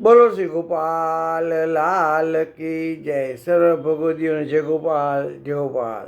બોલો શ્રી ગોપાલ, લાલ કી જય. સર્વ ભગવદીઓને જય ગોપાલ જય ગોપાલ.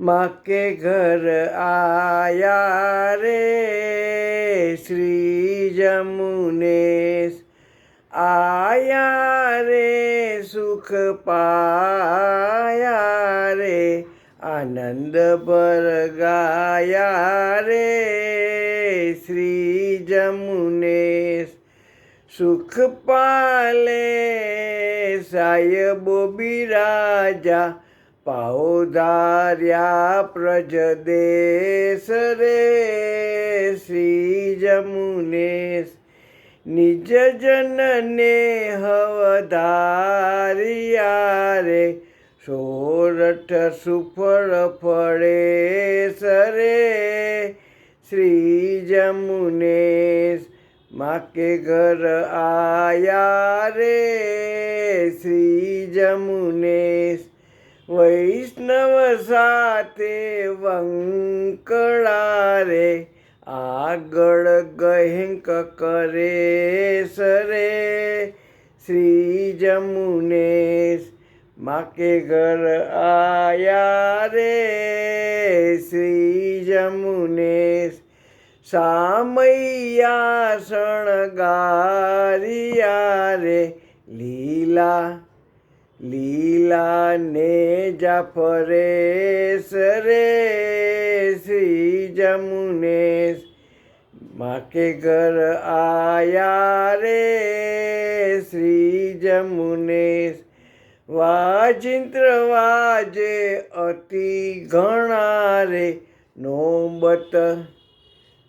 માં કે ઘર આયા રે, શ્રી જમુનેશ. આયા રે, સુખ પાયા રે, આનંદ પર ગાયા રે. श्री जमुनेश सुख पाले, साय बोबी राजा पाओ दारिया प्रज देश रे। श्री जमुनेश निज जनने हवधारिया रे। सोरठ सुफल फड़े सरे श्री શ્રી જમુનેશ માકે ઘર આયા રે શ્રી જમુનેશ વૈષ્ણવ સાથે વંકળા રે આગળ ગહેંક કરે સરે શ્રી જમુનેશ માકે ઘર આયા રે શ્રી જમુનેશ સામૈયા શણગારિયા રે લીલા લીલા ને જાફરે સરે શ્રી જમુનેશ માકે ઘર આયા રે શ્રી જમુનેશ વાજિંત્ર વાજે અતિ ઘણા રે નોબત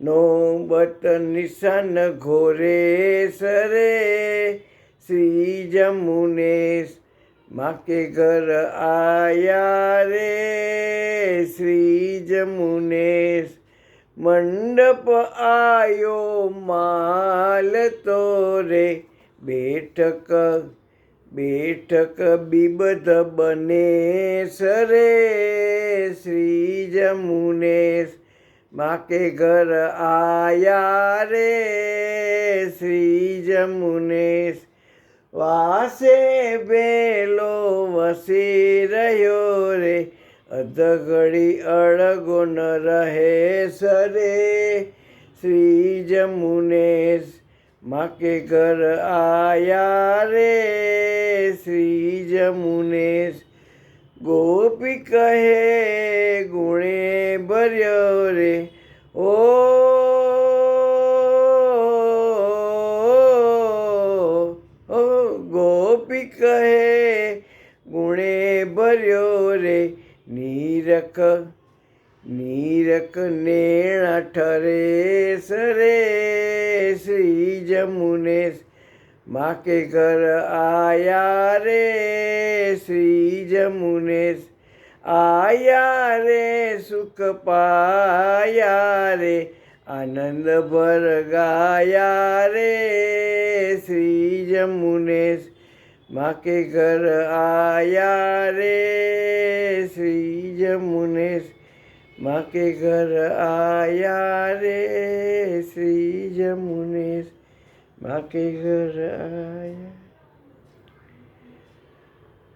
નોબત નિશાન ઘોરે સરે. શ્રી જમુનેશ માકે ઘર આયા રે. શ્રી જમુનેશ મંડપ આયો માલ તો રે. બેઠક બેઠક બીબધ બને સરે. શ્રી જમુનેશ માકે ઘર આયા રે શ્રી જમુનેશ વાસે બેલો વસી રહ્યો રે. અધઘડી અળગો ન રહે સરે. શ્રી જમુનેશ માકે ઘર આયા રે શ્રી જમુનેશ ગોપી કહે ગુણે ભર્યો રે ઓ ઓ ગોપી કહે ગુણે ભર્યો રે નીરખ નીરખ નેણા ઠરે સરે શ્રી જમુનેશ માકે ઘર આયા રે શ્રી જમુનેશ આયા રે સુખ પાયા રે આનંદ ભર ગાયા રે શ્રી જમુનેશ માકે ઘર આયા રે શ્રી જમુનેશ માકે ઘર આયા રે શ્રી જમુનેશ માકે ઘર આયા